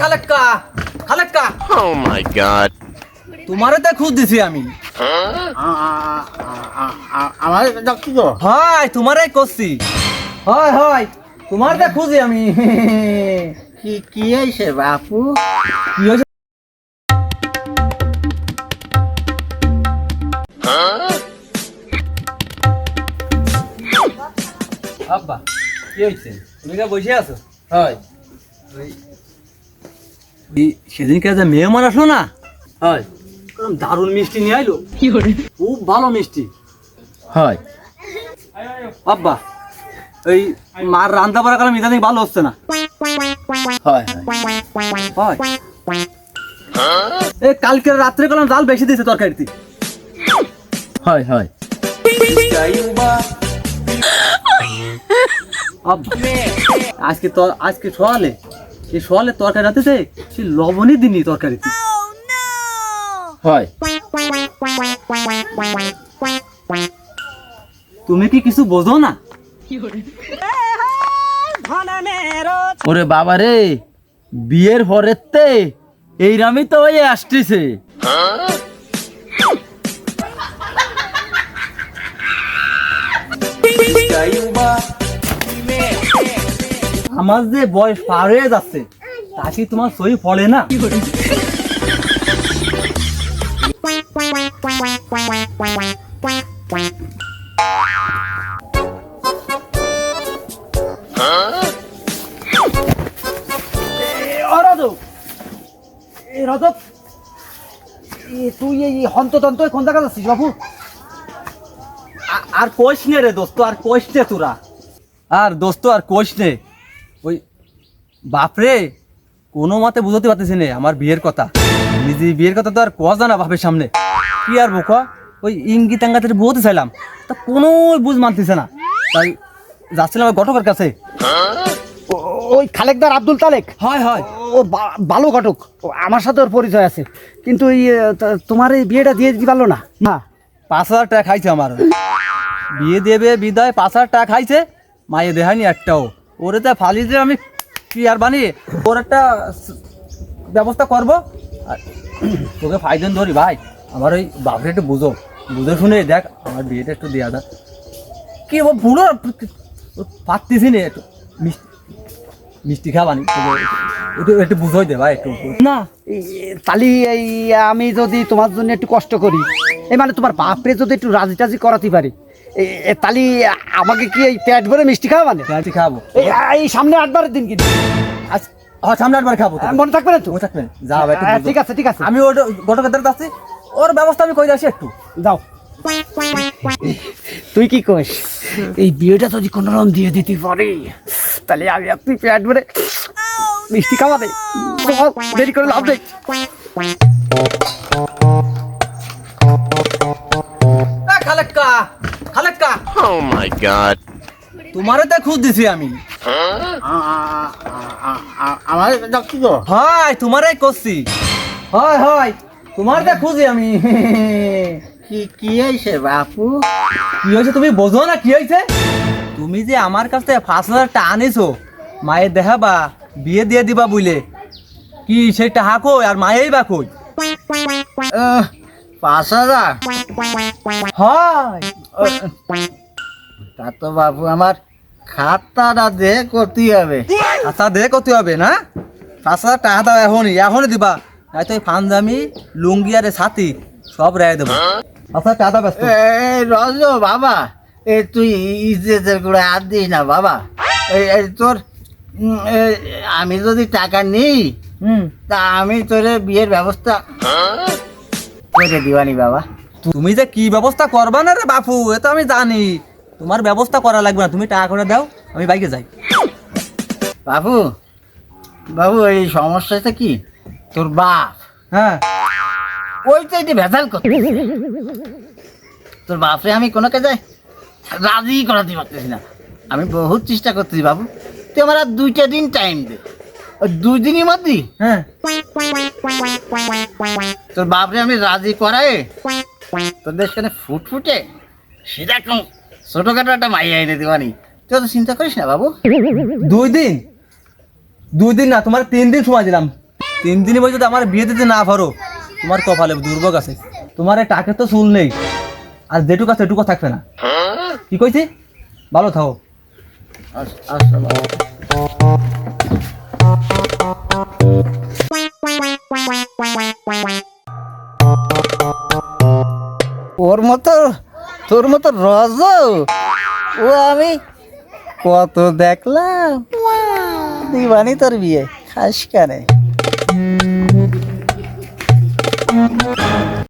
খালেক্কা খালেক্কা Oh my god. তোমারে তো খুঁজ দিছি আমি। আমার ডাকছি তো। হয় তোমারে করছি। হয় হয় তোমার তো খুঁজি আমি। কি কি হয়েছে বাপু? কি হয়েছে? আব্বা কি হয়েছে? তুমি কে বসে আছো? হয়। সেদিনকে যে মেহমান আসলো না? হয়। দারুণ মিষ্টি নিয়ে আইলো। কি করে? খুব ভালো মিষ্টি। হয়। আব্বা এই মার রান্না বাড়া কালাম ইদানিং ভালো হচ্ছে না। হয় হয়। এ কালকে রাত্রে কালাম জাল বেশি দিয়েছে তরকারিতে। হয় হয়। আজকে তো আজকে সকালে এই তরকারি রাতেছে সে লবণই দিনই তরকারিতে। হয়। তুমি কি কিছু বোঝো না? ওরে বাবা রে বিয়ের পরের তে এই রামি তো ওই আসতেছে। আমার যে বয়স পার হয়ে যাচ্ছে তা কি তোমার সই পড়ে না? রজত তুই এই হন্ততন্ত কোন জায়গা যাচ্ছিস বাবু আর কোষ নে রে দোস্ত আর কোষ নে তোরা। আর দোস্ত আর কোষ নে। বাপরে কোনো মতে বুঝতে পারতেছি নে আমার বিয়ের কথা। নিজে বিয়ের কথা তো আর কোয়া জানা বাপের সামনে। কি আর বোকা ওই ইঙ্গিত আঙ্গাতে বলতে চাইলাম তা কোনো বুঝ মানতেছে না। তাই যাচ্ছিলাম ওই ঘটকের কাছে। ওই খালেকদার আব্দুল তালেক? হয় হয়। ও ভালো ঘটক আমার সাথে ওর পরিচয় আছে। কিন্তু এই তোমার এই বিয়েটা দিয়ে দিতে পারল না। না পাঁচ হাজার টাকা খাইছে আমার। বিয়ে দেবে বিদায় পাঁচ হাজার টাকা খাইছে মায়ে দেখায়নি একটাও। ওরে তো ফালি যে আমি কি আর বানিয়ে ওর একটা ব্যবস্থা করব। আর তোকে ফাইদেন ধরি, ভাই। আমার ওই বাপরে একটু বুঝো। বুঝে শুনে দেখ, আমার বিয়েটা একটু দেওয়া দেখ কি ও বুড়ো? পারতেছি নে একটু। মিষ্টি মিষ্টি খাবানি একটু একটু বুঝোই দে ভাই, একটু না তালি, এই, আমি যদি তোমার জন্য একটু কষ্ট করি এই মানে তোমার বাপরে যদি একটু রাজি টাজি করাতে পারি তালি আমাকে কি এই পেট ভরে মিষ্টি খাওয়া মানে? মিষ্টি খাব। এই সামনে আটবারের দিন কিন্তু। হ্যাঁ সামনে একবার খাব। মনে থাকবে না তো? মনে থাকবেন যাও হ্যাঁ। ঠিক আছে ঠিক আছে। আমি ওটা ঘটকের যাচ্ছি ওর ব্যবস্থা আমি করে আসি একটু। যাও। তুই কি কইস এই বিয়েটা যদি কোনো রকম দিয়ে দিতে পারি তাহলে আমি আপনি পেট ভরে মিষ্টি খাওয়া দে। দেরি করে লাভ নেই। Oh my god. তোমারে তো খুঁজ দিছি আমি। আমার ডাকছি তো হয় করছি হয় হয় তোমার তো খুঁজি আমি। কি কি হয়েছে বাপু? কি হয়েছে তুমি বোঝো না কি হয়েছে? তুমি যে আমার কাছ থেকে পাঁচ হাজার টাকা আনিছো মায়ের দেখাবা বিয়ে দিয়ে দিবা বুঝলে কি সেই টাকা কই আর মায়েই বা কই? পাঁচ হাজার। হয়। তা তো বাপু আমার খাতাটা দে করতেই হবে। আচ্ছা দে করতে হবে না? পাঁচ হাজার টাকা দাও এখনই এখনই দিবা। নাই তো পাঞ্জামি লুঙ্গি আর ছাতি সব রেয় দেবো। আচ্ছা টাকা ব্যস্ত। রজ বাবা এ তুই ইজ্জতের করে হাত দিস না বাবা। এই তোর আমি যদি টাকা নিই তা আমি তোরে বিয়ের ব্যবস্থা করে দিবানি বাবা। তুমি যে কি ব্যবস্থা করবা না রে বাপু এ তো আমি জানি। তোমার ব্যবস্থা করা লাগবে না। তুমি টাকা করে দাও আমি বাইকে যাই। বাবু বাবু এই সমস্যাটা কি? তোর বাপ। হ্যাঁ। ওই তো এটি ভেজাল করতে। তোর বাপরে আমি কোনো কাজে রাজি করাতে পারতেছি না। আমি বহুত চেষ্টা করতেছি বাবু। তুই আমার আর দুইটা দিন টাইম দে। ওই দুই দিনের মধ্যে হ্যাঁ। তোর বাপরে আমি রাজি করাই তোদের সেখানে ফুটফুটে সেরকম ছোটখাটো একটা মাইয়া এনে দিবানি তুই তো চিন্তা করিস না বাবু। দুই দিন? দুই দিন না তোমার তিন দিন সময় দিলাম। তিন দিনই বই যদি আমার বিয়ে দিতে না পারো। তোমার কপালে দুর্ভোগ আছে। তোমার এই টাকে তো চুল নেই। আর যেটুকু আছে এটুকু থাকবে না। কি কইছি? ভালো বাবা। ওর মতো তোর মতো রজ? ও আমি কত দেখলাম। দিবানি তোর বিয়ে খাস কেন?